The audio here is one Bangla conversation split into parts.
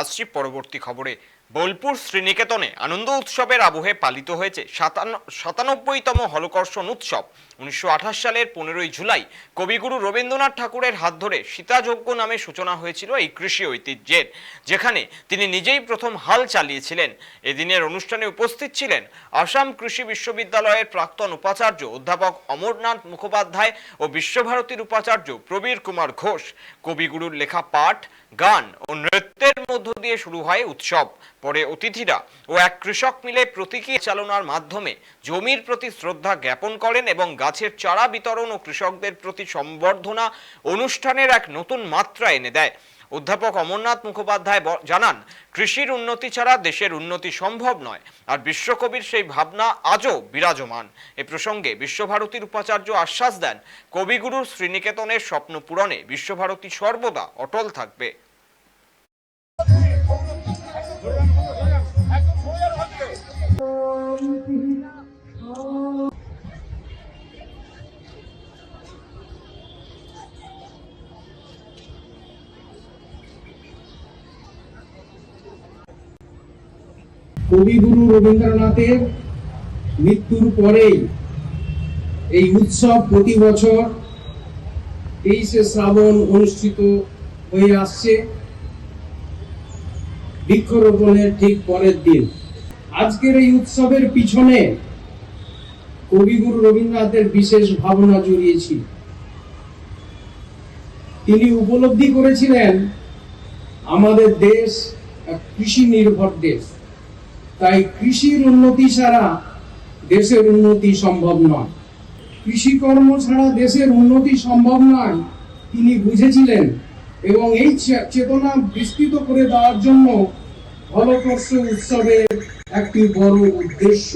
আসছি পরবর্তী খবরে। বোলপুর শ্রীনিকেতনে আনন্দ উৎসবের আবহে পালিত হয়েছে সাতানব্বইতম হলকর্ষণ উৎসব। উনিশশো আঠাশ সালের পনেরোই জুলাই কবিগুরু রবীন্দ্রনাথ ঠাকুরের হাত ধরে সীতাযজ্ঞ নামে সূচনা হয়েছিল এই কৃষি ঐতিহ্যের, যেখানে তিনি নিজেই প্রথম হাল চালিয়েছিলেন। এদিনের অনুষ্ঠানে উপস্থিত ছিলেন আসাম কৃষি বিশ্ববিদ্যালয়ের প্রাক্তন উপাচার্য অধ্যাপক অমরনাথ মুখোপাধ্যায় ও বিশ্বভারতীর উপাচার্য প্রবীর কুমার ঘোষ। কবিগুরুর লেখা পাঠ, গান ও নৃত্যের মধ্য দিয়ে শুরু হয় উৎসব। পরে অতিথিরা ও এক কৃষক মিলে প্রতীকী চালনার মাধ্যমে জমির প্রতি শ্রদ্ধা জ্ঞাপন করেন এবং গাছের চারা বিতরণ ও কৃষকদের প্রতি সম্বর্ধনা অনুষ্ঠানের এক নতুন মাত্রা এনে দেয়। অধ্যাপক অমরনাথ মুখোপাধ্যায় জানান, কৃষির উন্নতি ছাড়া দেশের উন্নতি সম্ভব নয় আর বিশ্বকবির সেই ভাবনা আজও বিরাজমান। এ প্রসঙ্গে বিশ্বভারতীর উপাচার্য আশ্বাস দেন, কবিগুরুর শ্রীনিকেতনের স্বপ্ন পূরণে বিশ্বভারতী সর্বদা অটল থাকবে। কবিগুরু রবীন্দ্রনাথের মৃত্যুর পরেই এই উৎসব প্রতি বছর তেইশে শ্রাবণ অনুষ্ঠিত হয়ে আসছে। বৃক্ষরোপণের ঠিক পরের দিন। আজকের এই উৎসবের পিছনে কবিগুরু রবীন্দ্রনাথের বিশেষ ভাবনা জড়িয়েছিল। তিনি উপলব্ধি করেছিলেন, আমাদের দেশ কৃষি নির্ভর দেশ। তাই কৃষির উন্নতি ছাড়া দেশের উন্নতি সম্ভব নয়। কৃষিকর্ম ছাড়া দেশের উন্নতি সম্ভব নয়, তিনি বুঝেছিলেন, এবং এই চেতনা বিস্তৃত করে দেওয়ার জন্য হলকর্ষ উৎসবের একটি বড় উদ্দেশ্য।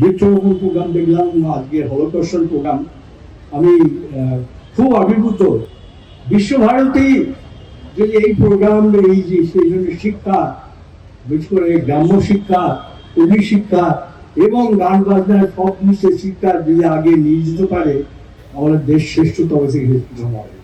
বৃক্ষরোপণ প্রোগ্রাম দেখলাম, আজকে হলকর্ষণ প্রোগ্রাম আমি খুব অভিভূত। বিশ্বভারতী যদি এই প্রোগ্রাম এই যে, সেই জন্য শিক্ষা বিশেষ করে গ্রাম্য শিক্ষা কবি শিক্ষা এবং গান বাজনার সব জিনিসের শিক্ষা যদি আগে নিয়ে যেতে পারে আমাদের দেশ শ্রেষ্ঠতম থেকে হবে।